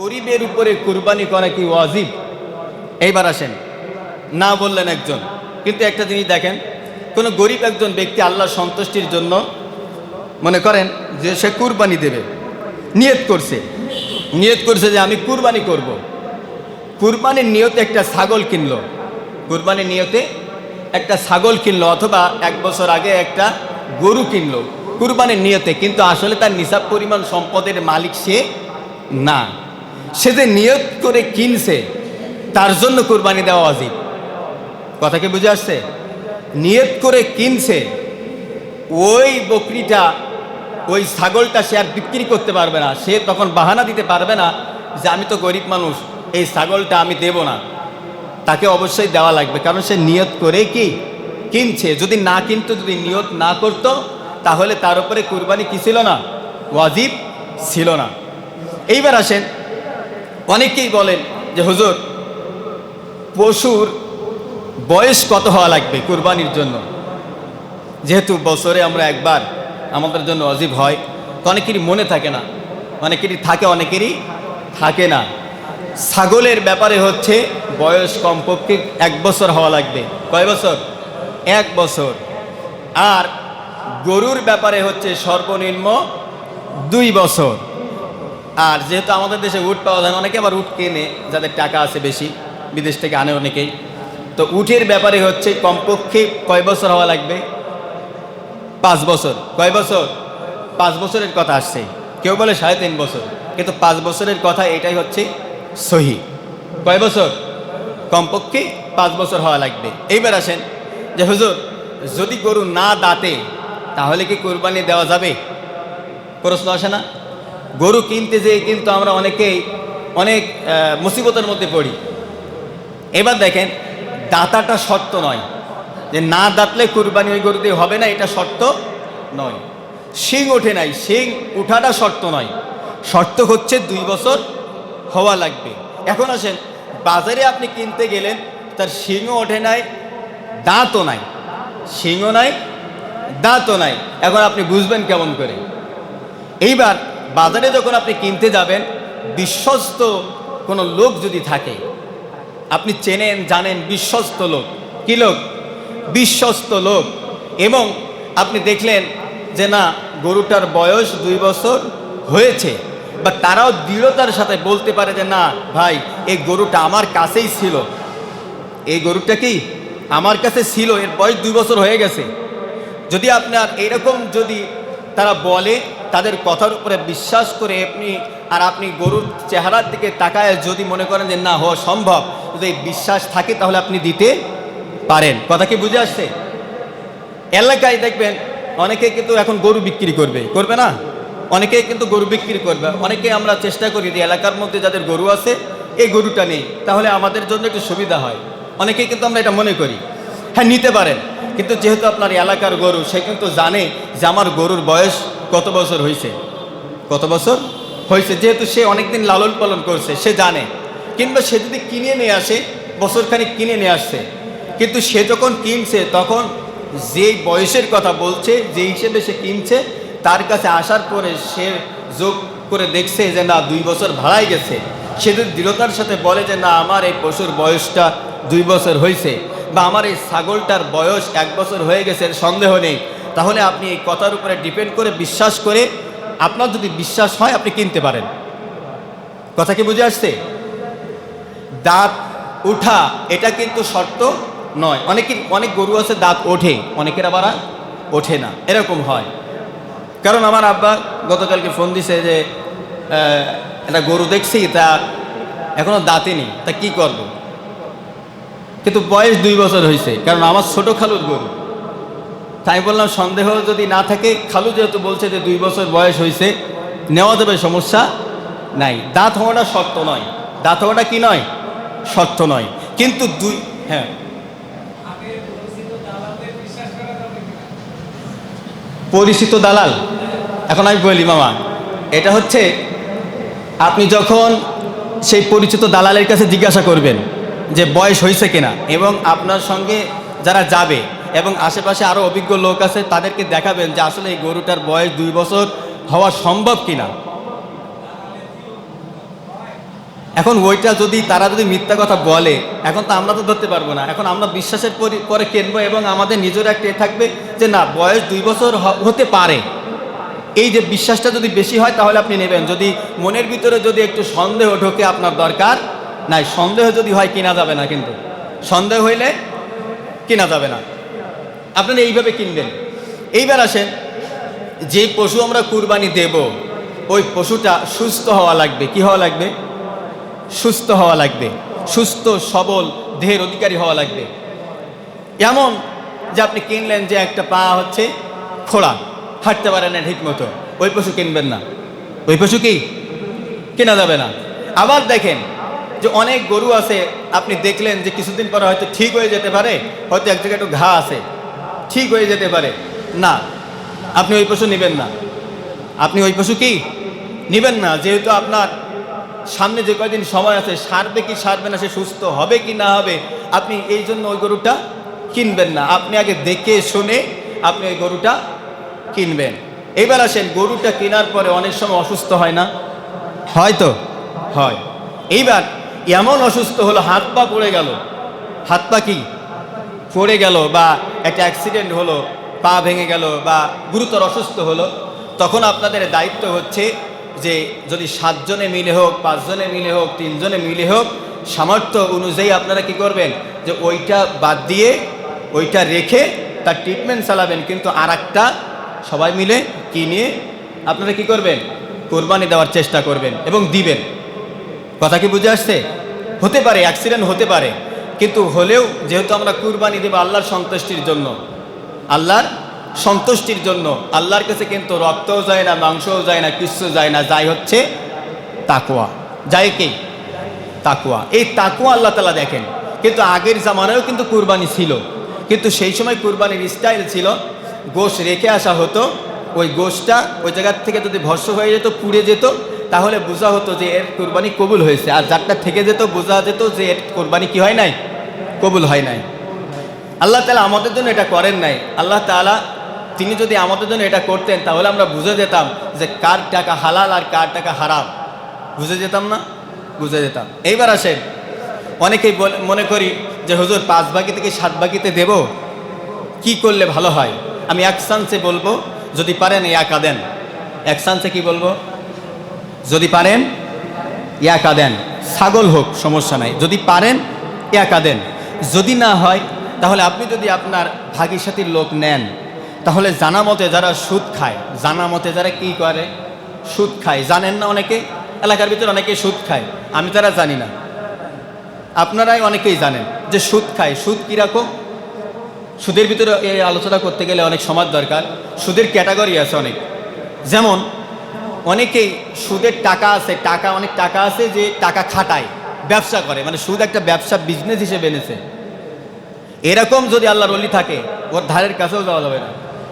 গরিবের উপরে কুরবানি করা কি ওয়াজিব? এইবার আসেন। না বললেন একজন। কিন্তু একটা জিনিস দেখেন, কোনো গরিব একজন ব্যক্তি আল্লাহর সন্তুষ্টির জন্য মনে করেন যে সে কুরবানি দেবে। নিয়ত করছে। নিয়ত করছে যে আমি কুরবানি করব। কুরবানির নিয়তে একটা ছাগল কিনলো। কুরবানির নিয়তে একটা ছাগল কিনলো অথবা এক বছর আগে একটা গরু কিনলো কুরবানির নিয়তে। কিন্তু আসলে তার নিসাব পরিমাণ সম্পদের মালিক সে না। সে যে নিয়ত করে কিনছে, তার জন্য কুরবানি দেওয়া অজিব কথা কি বুঝে আসছে? নিয়ত করে কিনছে, ওই বকরিটা, ওই ছাগলটা সে আর বিক্রি করতে পারবে না। সে তখন বাহানা দিতে পারবে না যে, আমি তো গরিব মানুষ, এই ছাগলটা আমি দেব না। তাকে অবশ্যই দেওয়া লাগবে। কারণ সে নিয়ত করে কি? কিনছে। যদি না কিনতো, যদি নিয়ত না করত, তাহলে তার উপরে কুরবানি কি ছিল না? ওয়াজিব ছিল না। এইবার আসেন অনেকেই বলেন যে, হুজুর, পশুর বয়স কত হওয়া লাগবে কুরবানির জন্য? যেহেতু বছরে আমরা একবার আমাদের জন্য অজীব হয় অনেকেরই মনে থাকে না। অনেকেরই থাকে অনেকেরই থাকে না। ছাগলের ব্যাপারে হচ্ছে বয়স কমপক্ষে এক বছর হওয়া লাগবে। কয় বছর? এক বছর। আর গরুর ব্যাপারে হচ্ছে সর্বনিম্ন দুই বছর। আর যেহেতু আমাদের দেশে উট পাওয়া যায় অনেকে আবার উট কেনে, যাদের টাকা আছে বেশি, বিদেশ থেকে আনে অনেকেই। তো উটের ব্যাপারে হচ্ছে কমপক্ষে কয় বছর হওয়া লাগবে? পাঁচ বছর। কয় বছর? পাঁচ বছরের কথা আসছে। কেউ বলে সাড়ে তিন বছর। কিন্তু পাঁচ বছরের কথা এটাই হচ্ছে সহি। কয় বছর? কমপক্ষে পাঁচ বছর হওয়া লাগবে। এইবার আসেন যে, হুজুর, যদি গরু না দাঁতে, তাহলে কি কোরবানি দেওয়া যাবে? প্রশ্ন আসে না? গরু কিনতে যেয়ে কিন্তু আমরা অনেকেই অনেক মুসিবতের মধ্যে পড়ি। এবার দেখেন, দাতাটা শর্ত নয়। যে না দাঁতলে কুরবানি ওই গরু দিয়ে হবে না, এটা শর্ত নয়। শিং ওঠে নাই, শিং উঠাটা শর্ত নয়। শর্ত হচ্ছে দুই বছর হওয়া লাগবে। এখন আসেন, বাজারে আপনি কিনতে গেলেন, তার শিংও ওঠে নাই, দাঁতও নাই। শিংও নাই, দাঁতও নাই। এখন আপনি বুঝবেন কেমন করে। এইবার বাজারে যখন আপনি কিনতে যাবেন, বিশ্বস্ত কোনো লোক যদি থাকে, আপনি চেনেন, জানেন বিশ্বস্ত লোক। কি লোক? বিশ্বস্ত লোক। এবং আপনি দেখলেন যে না, গরুটার বয়স দুই বছর হয়েছে, বা তারাও দৃঢ়তার সাথে বলতে পারে যে, না, ভাই, এই গরুটা আমার কাছেই ছিল। এই গরুটা কি আমার কাছে ছিল? এর বয়স দুই বছর হয়ে গেছে। যদি আপনার এরকম যদি তারা বলে তাদের কথার উপরে বিশ্বাস করে আপনি আর আপনি গরুর চেহারার দিকে তাকায় যদি মনে করেন যে না, হওয়া সম্ভব, যদি বিশ্বাস থাকে তাহলে আপনি দিতে পারেন। কথা কি বুঝে আসছে? এলাকায় দেখবেন অনেকে কিন্তু এখন গরু বিক্রি করবে। করবে না? অনেকে কিন্তু গরু বিক্রি করবে। অনেকে আমরা চেষ্টা করি যে এলাকার মধ্যে যাদের গরু আছে, এই গরুটা নেই, তাহলে আমাদের জন্য একটু সুবিধা হয়। অনেকেই কিন্তু আমরা এটা মনে করি। হ্যাঁ নিতে পারেন। কিন্তু যেহেতু আপনার এলাকার গরু, সে কিন্তু জানে যে আমার গরুর বয়স কত বছর হয়েছে কত বছর? হয়েছে যেহেতু সে অনেকদিন লালন পালন করছে, সে জানে। কিংবা সে যদি কিনে নিয়ে আসে, বছরখানিক কিনে নিয়ে আসছে, কিন্তু সে যখন কিনছে, তখন যেই বয়সের কথা বলছে যে হিসেবে সে কিনছে, তার কাছে আসার পরে সে যোগ করে দেখছে যে, না, দুই বছর ভাড়াই গেছে। সে যদি দৃঢ়তার সাথে বলে যে, না, আমার এই পশুর বয়সটা দুই বছর হয়েছে বা আমার এই ছাগলটার বয়স এক বছর হয়ে গেছে সন্দেহ নেই। তাহলে আপনি এই কথার উপরে ডিপেন্ড করে বিশ্বাস করে আপনার যদি বিশ্বাস হয়, আপনি কিনতে পারেন। কথা কি বুঝে আসছে? দাঁত উঠা, এটা কিন্তু শর্ত নয়। অনেকের, অনেক গরু আছে, দাঁত ওঠে, অনেকের আবার ওঠে না। এরকম হয়। কারণ আমার আব্বা গতকালকে ফোন দিছে যে একটা গরু দেখছি, তা এখনও দাঁতে নেই, তা কি করব? কিন্তু বয়স দুই বছর হয়েছে কারণ আমার ছোট খালুর গরু। তাই বললাম, সন্দেহ যদি না থাকে, খালু যেহেতু বলছে যে দুই বছর বয়স হয়েছে, নেওয়া যাবে, সমস্যা নাই। দাঁত হওয়াটা শর্ত নয়। দাঁত হওয়াটা কি নয়? শর্ত নয়। কিন্তু দুই হ্যাঁ। পরিচিত দালাল। এখন আমি বলি, মামা, এটা হচ্ছে, আপনি যখন সেই পরিচিত দালালের কাছে জিজ্ঞাসা করবেন যে বয়স হয়েছে কিনা, এবং আপনার সঙ্গে যারা যাবে এবং আশেপাশে আরও অভিজ্ঞ লোক আছে, তাদেরকে দেখাবেন যে আসলে এই গরুটার বয়স দুই বছর হওয়া সম্ভব কিনা। এখন ওইটা যদি তারা যদি মিথ্যা কথা বলে, এখন তো আমরা তো ধরতে পারব না। এখন আমরা বিশ্বাসের পরি- কিনবো এবং আমাদের নিজের একটা এ থাকবে যে না, বয়স দুই বছর হতে পারে। এই যে বিশ্বাসটা যদি বেশি হয়, তাহলে আপনি নেবেন। যদি মনের ভিতরে যদি একটু সন্দেহ ঢোকে আপনার দরকার, নাই, সন্দেহ যদি হয়, কিনা যাবে না কিন্তু। সন্দেহ হইলে কেনা যাবে না। আপনারা এইভাবে কিনবেন। এইবার আসেন, যে পশু আমরা কুরবানি দেব, ওই পশুটা সুস্থ হওয়া লাগবে। কি হওয়া লাগবে? সুস্থ হওয়া লাগবে। সুস্থ, সবল, দেহের অধিকারী হওয়া লাগবে। এমন যে আপনি কিনলেন যে একটা পা হচ্ছে খোড়া, হাঁটতে পারে না ঠিক মতো। ওই পশু কিনবেন না। ওই পশু কি? কেনা যাবে না। আবার দেখেন যে অনেক গরু আছে, আপনি দেখলেন যে কিছুদিন পরে হয়তো ঠিক হয়ে যেতে পারে, হয়তো এক জায়গায় একটু ঘা আছে। ঠিক হয়ে যেতে পারে। না, আপনি ওই পশু নেবেন না। আপনি ওই পশু কি? নেবেন না, যেহেতু আপনার সামনে যে কয়দিন সময় আছে, সারবে কি সারবে না, সে সুস্থ হবে কি না হবে, আপনি এই জন্য ওই গরুটা কিনবেন না। আপনি আগে দেখে শুনে আপনি ওই গরুটা কিনবেন। এবার আসেন, গরুটা কেনার পরে অনেক সময় অসুস্থ হয় না? হয়তো হয়। এইবার এমন অসুস্থ হলো, হাত পা পড়ে গেল। হাত পা কি? পড়ে গেল বা একটা অ্যাক্সিডেন্ট হলো, পা ভেঙে গেল বা গুরুতর অসুস্থ হলো, তখন আপনাদের দায়িত্ব হচ্ছে যে যদি সাতজনে মিলে হোক, পাঁচজনে মিলে হোক, তিনজনে মিলে হোক, সামর্থ্য অনুযায়ী আপনারা কি করবেন? যে ওইটা বাদ দিয়ে, ওইটা রেখে তার ট্রিটমেন্ট চালাবেন। কিন্তু আর সবাই মিলে কিনে আপনারা কি করবেন? কোরবানি দেওয়ার চেষ্টা করবেন এবং দিবেন। কথা কি বুঝে আসছে? হতে পারে অ্যাক্সিডেন্ট হতে পারে। কিন্তু হলেও যেহেতু আমরা কুরবানি দেবো আল্লাহর সন্তুষ্টির জন্য, আল্লাহর সন্তুষ্টির জন্য, আল্লাহর কাছে কিন্তু রক্তও যায় না, মাংসও যায় না, কিচ্ছু যায় না, যাই হচ্ছে তাকুয়া যায় কি? তাকুয়া এই তাকুয়া আল্লাহ তালা দেখেন। কিন্তু আগের জামানায়ও কিন্তু কুরবানি ছিল। কিন্তু সেই সময় কুরবানির স্টাইল ছিল, গোশ রেখে আসা হতো। ওই গোশটা ওই জায়গার থেকে যদি ভস্য হয়ে যেত, পুড়ে যেত, তাহলে বোঝা হতো যে এর কোরবানি কবুল হয়েছে। আর যারটা থেকে যেত, বোঝা যেত যে এর কোরবানি কি হয় নাই? কবুল হয় নাই। আল্লাহ তালা আমাদের জন্য এটা করেন নাই। আল্লাহ তালা তিনি যদি আমাদের জন্য এটা করতেন, তাহলে আমরা বুঝে যেতাম যে কার টাকা হালাল আর কার টাকা হারাম। বুঝে যেতাম না? বুঝে যেতাম। এইবার আসেন। অনেকেই মনে করি যে, হুজুর, পাঁচ বাকি থেকে সাত বাকিতে দেব। কি করলে ভালো হয়? আমি এক চান্সে বলব, যদি পারেন একা দেন। এক চান্সে কি বলব? যদি পারেন একা দেন। ছাগল হোক, সমস্যা নাই। যদি পারেন একা দেন। যদি না হয়, তাহলে আপনি যদি আপনার ভাগীর সাথীর লোক নেন, তাহলে জানা মতে যারা সুদ খায়, জানা মতে যারা কি করে? সুদ খায়। জানেন না অনেকে? এলাকার ভিতরে অনেকে সুদ খায়। আমি তারা জানি না। আপনারাই অনেকেই জানেন যে সুদ খায়। সুদ কীরকম? সুদের ভিতরে এই আলোচনা করতে গেলে অনেক সমাজ দরকার। সুদের ক্যাটাগরি আছে অনেক। যেমন, অনেকেই সুদের টাকা আছে। টাকা, অনেক টাকা আছে যে টাকা খাটায়। ব্যবসা করে মানে সুদ একটা ব্যবসা বিজনেস হিসেবে এনেছে। এরকম যদি আল্লাহর অলি থাকে, ওর ধারের কাছেও যাওয়া যাবে না।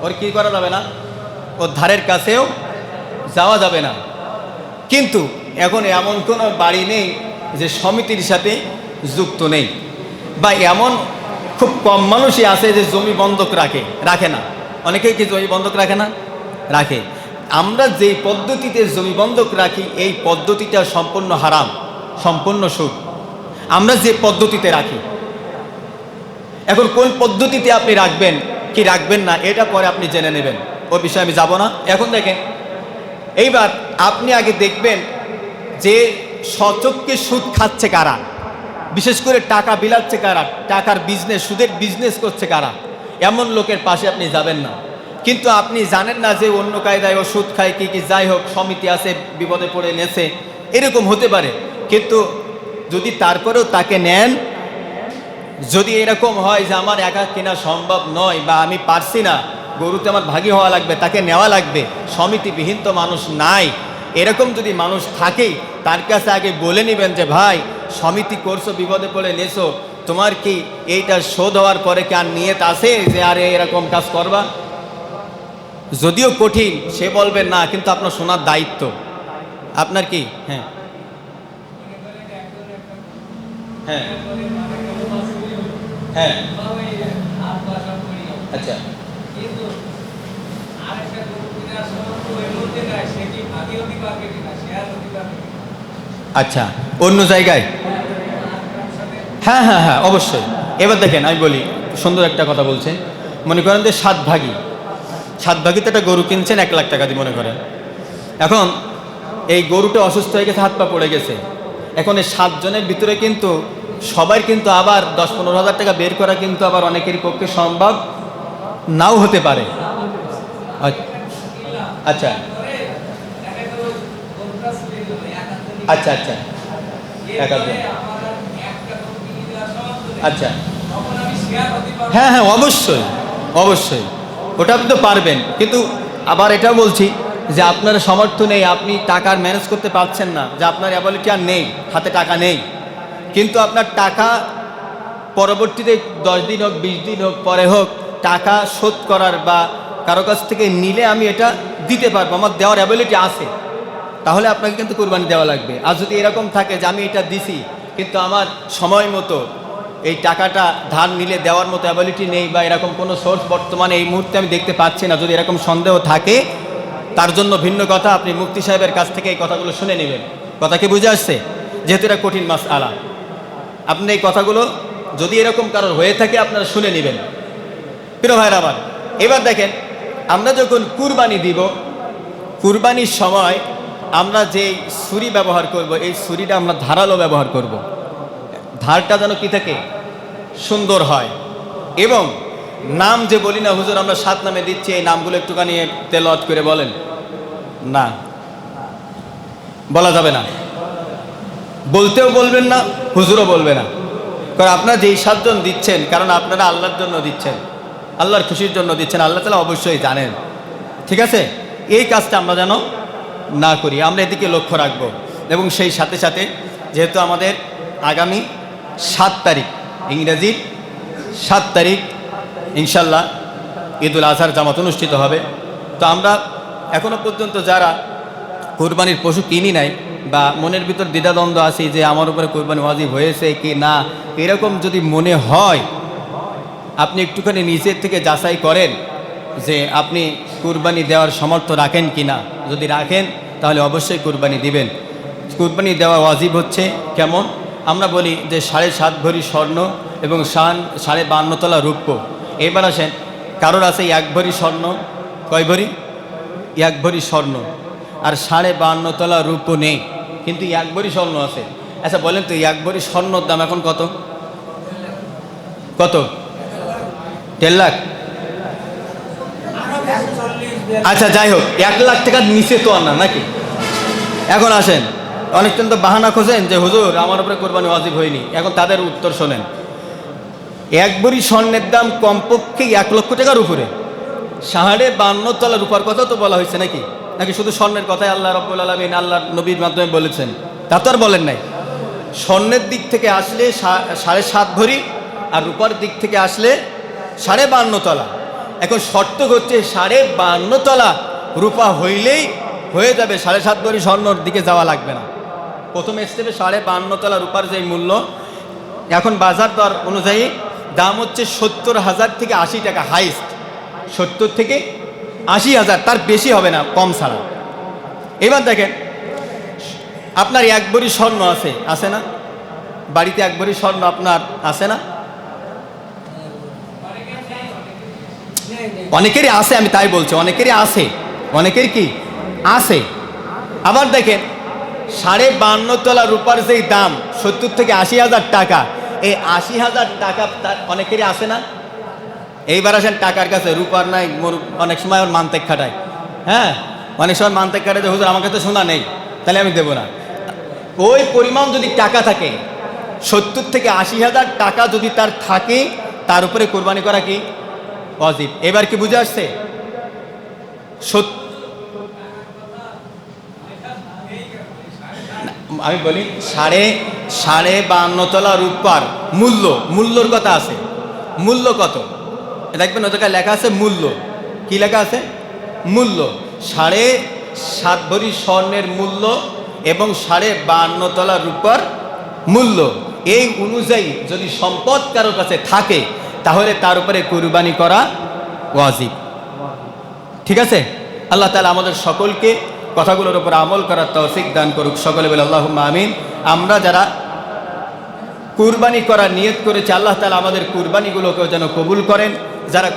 ওর কি করা যাবে না? ওর ধারের কাছেও যাওয়া যাবে না। কিন্তু এখন এমন কোনো বাড়ি নেই যে সমিতির সাথে যুক্ত নেই। বা এমন খুব কম মানুষই আছে যে জমি বন্ধক রাখে রাখে না। অনেকেই কি জমি বন্ধক রাখে না? রাখে। আমরা যেই পদ্ধতিতে জমি বন্ধক রাখি, এই পদ্ধতিটা সম্পূর্ণ হারাম। সম্পূর্ণ সুদ আমরা যে পদ্ধতিতে রাখি। এখন কোন পদ্ধতিতে আপনি রাখবেন, কি রাখবেন না, এটা পরে আপনি জেনে নেবেন। ও বিষয়ে আমি যাব না। এখন দেখেন, এইবার আপনি আগে দেখবেন যে সচককে সুদ খাচ্ছে কারা? বিশেষ করে টাকা বিলাচ্ছে কারা? টাকার বিজনেস সুদের বিজনেস করছে কারা? এমন লোকের পাশে আপনি যাবেন না। কিন্তু আপনি জানেন না যে অন্য কায়দায় ও সুদ খায় কি কি, যাই হোক, সমিতি আছে, বিপদে পড়ে নেছে এরকম হতে পারে। কিন্তু যদি তারপরেও তাকে নেন, যদি এরকম হয় যে আমার একা কেনা সম্ভব নয় বা আমি পারছি না, গরুতে আমার ভাগি হওয়া লাগবে, তাকে নেওয়া লাগবে, সমিতিবিহীন তো মানুষ নাই। এরকম যদি মানুষ থাকে তার কাছে আগে বলে নেবেন যে, ভাই, সমিতি করছ, বিপদে পড়ে নেছো তোমার কি এইটা শোধ হওয়ার পরে কি আর নিয়ত আছে যে আর এরকম কাজ করবা? যদিও কঠিন, সে বলবে, না, কিন্তু আপনার শোনার দায়িত্ব। আপনার কি? হ্যাঁ হ্যাঁ হ্যাঁ আচ্ছা কিন্তু আরেকটা গরু কেনার সময় তো ওই মধ্যে নাই সে কি ভাগি হতে পারবে কিনা শেয়ার হতে পারবে কিনা আচ্ছা অন্য জায়গায়? হ্যাঁ হ্যাঁ হ্যাঁ অবশ্যই। এবার দেখেন আমি বলি সুন্দর একটা কথা বলছেন। মনে করেন যে সাত ভাগী সাত ভাগিতে একটা গরু কিনছেন এক লাখ টাকা দিয়ে মনে করেন। এখন এই গরুটা অসুস্থ হয়ে গেছে হাত পা পড়ে গেছে। এখন এই সাতজনের ভিতরে কিন্তু সবাই কিন্তু আবার দশ পনেরো হাজার টাকা বের করা কিন্তু আবার অনেকের পক্ষে সম্ভব নাও হতে পারে। আচ্ছা। আচ্ছা। আচ্ছা আচ্ছা। আচ্ছা। হ্যাঁ হ্যাঁ অবশ্যই অবশ্যই। ওটা আপনি তো পারবেন। কিন্তু আবার এটাও বলছি যে আপনার সামর্থ্য নেই, আপনি টাকার ম্যানেজ করতে পারছেন না, যে আপনার অ্যাবিলিটি আর নেই, হাতে টাকা নেই। কিন্তু আপনার টাকা পরবর্তীতে দশ দিন হোক, বিশ দিন হোক, পরে হোক, টাকা শোধ করার বা কারও কাছ থেকে নিলে আমি এটা দিতে পারব, আমার দেওয়ার অ্যাবিলিটি আছে। তাহলে আপনাকে কিন্তু কোরবানি দেওয়া লাগবে। আর যদি এরকম থাকে যে আমি এটা দিছি, কিন্তু আমার সময় মতো এই টাকাটা ধার নিলে দেওয়ার মতো অ্যাবিলিটি নেই বা এরকম কোনো সোর্স বর্তমানে এই মুহূর্তে আমি দেখতে পাচ্ছি না, যদি এরকম সন্দেহ থাকে তার জন্য ভিন্ন কথা আপনি মুক্তি সাহেবের কাছ থেকে এই কথাগুলো শুনে নেবেন। কথা কি বুঝে আসছে? যেহেতু এটা কঠিন মাস আলা আপনি এই কথাগুলো যদি এরকম কারোর হয়ে থাকে আপনারা শুনে নেবেন। প্রিয় ভাইরা আমার, এবার দেখেন, আমরা যখন কুরবানি দিব, কুরবানির সময় আমরা যে ছুরি ব্যবহার করব, এই ছুরিটা আমরা ধারালো ব্যবহার করব। ধারটা যেন কি থাকে? সুন্দর হয়। এবং নাম যে বলি না, হুজুর, আমরা সাত নামে দিচ্ছি, এই নামগুলো একটুখানি তেলত করে বলেন। না। বলা যাবে না। বলতেও বলবেন না, হুজুরও বলবে না। কারণ আপনারা যেই সাতজন দিচ্ছেন, কারণ আপনারা আল্লাহর জন্য দিচ্ছেন। আল্লাহর খুশির জন্য দিচ্ছেন, আল্লাহ তালা অবশ্যই জানেন। ঠিক আছে? এই কাজটা আমরা যেন না করি, আমরা এদিকে লক্ষ্য রাখব। এবং সেই সাথে সাথে, যেহেতু আমাদের আগামী সাত তারিখ, ইংরেজির সাত তারিখ ইনশাল্লাহ ঈদুল আজহার জামাত অনুষ্ঠিত হবে। তো আমরা এখনও পর্যন্ত যারা কোরবানির পশু কিনি নাই বা মনের ভিতর দ্বিধাদ্বন্দ্ব আছে যে আমার উপরে কোরবানি ওয়াজিব হয়েছে কি না, এরকম যদি মনে হয়, আপনি একটুখানি নিজের থেকে যাচাই করেন যে আপনি কুরবানি দেওয়ার সমর্থ রাখেন কি না। যদি রাখেন, তাহলে অবশ্যই কুরবানি দিবেন। কুরবানি দেওয়া ওয়াজিব হচ্ছে কেমন? আমরা বলি যে সাড়ে সাত ভরি স্বর্ণ এবং সান সাড়ে বান্নতলা রূপ্য। এবার আসেন, কারোর আছে এক ভরি স্বর্ণ, কয় ভরি? এক ভরি স্বর্ণ। আর সাড়ে বান্নতলা রূপ্য নেই, কিন্তু এক ভরি স্বর্ণ আছে। আচ্ছা বলেন তো, এক ভরি স্বর্ণর দাম এখন কত? কত? দেড় লাখ? আচ্ছা যাই হোক, এক লাখ টাকার নিচে তো আর নাকি? এখন আসেন, অনেকজন তো বাহানা খোঁজেন যে, হুজুর, আমার উপরে কোরবানি ওয়াজিব হয়নি। এখন তাদের উত্তর শোনেন। এক বড়ি স্বর্ণের দাম কমপক্ষে এক লক্ষ টাকার উপরে। সাহাড়ে বান্ন তলার উপর কথা তো বলা হয়েছে নাকি? নাকি শুধু স্বর্ণের কথাই আল্লাহ রব্বুল আলমিন আল্লাহ নবীর মাধ্যমে বলেছেন? তা তো আর বলেন নাই। স্বর্ণের দিক থেকে আসলে সাড়ে সাত ভরি, আর রূপার দিক থেকে আসলে সাড়ে বান্ন তলা। এখন শর্ত হচ্ছে সাড়ে বান্ন তলা রূপা হইলেই হয়ে যাবে সাড়ে সাত ভরি স্বর্ণর দিকে যাওয়া লাগবে না। প্রথম স্টেপে সাড়ে বান্ন তলা রূপার যে মূল্য, এখন বাজার দর অনুযায়ী দাম হচ্ছে সত্তর হাজার থেকে আশি টাকা হাইস্ট সত্তর থেকে আশি হাজার, তার বেশি হবে না, কম ছাড়া। এবার দেখেন, আপনার এক ভরি স্বর্ণ আছে আছে না? বাড়িতে এক ভরি স্বর্ণ আপনার আছে না? অনেকেরই আছে, আমি তাই বলছি, অনেকেরই আছে। অনেকের কি? আছে। আবার দেখেন, সাড়ে বান্ন তলা রূপার যেই দাম, সত্তর থেকে আশি হাজার টাকা এই আশি হাজার টাকা তার অনেকেরই আসে না। এইবার আসেন টাকার কাছে, রূপার নাই, মোর- অনেক সময় ওর মানতেক খাটায়। হ্যাঁ? অনেক সময় মানতেক খাটায় যে হুজুর আমার কাছে শোনা নেই, তাহলে আমি দেবো না। ওই পরিমাণ যদি টাকা থাকে, সত্তর থেকে আশি হাজার টাকা যদি তার থাকে, তার উপরে কোরবানি করা কি? অজিব। এবার কি বুঝে আসছে? আমি বলি সাড়ে সাড়ে বান্নতলা রূপার মূল্য, মূল্যর কথা আছে। মূল্য কত? দেখবেন জায়গায় লেখা আছে মূল্য। কি লেখা আছে? মূল্য। সাড়ে সাত ভরি স্বর্ণের মূল্য এবং সাড়ে বান্নতলা রূপার মূল্য। এই অনুযায়ী যদি সম্পদ কারও কাছে থাকে, তাহলে তার উপরে কুরবানি করা ওয়াজিব। ঠিক আছে? আল্লাহ তালা আমাদের সকলকে কথাগুলোর উপর আমল করার তৌফিক দান করুক সকলে বলে আল্লাহ আমিন। আমরা যারা কুরবানি করার নিয়ত করেছি, আল্লাহ তালা আমাদের কুরবানিগুলোকেও যেন কবুল করেন। যারা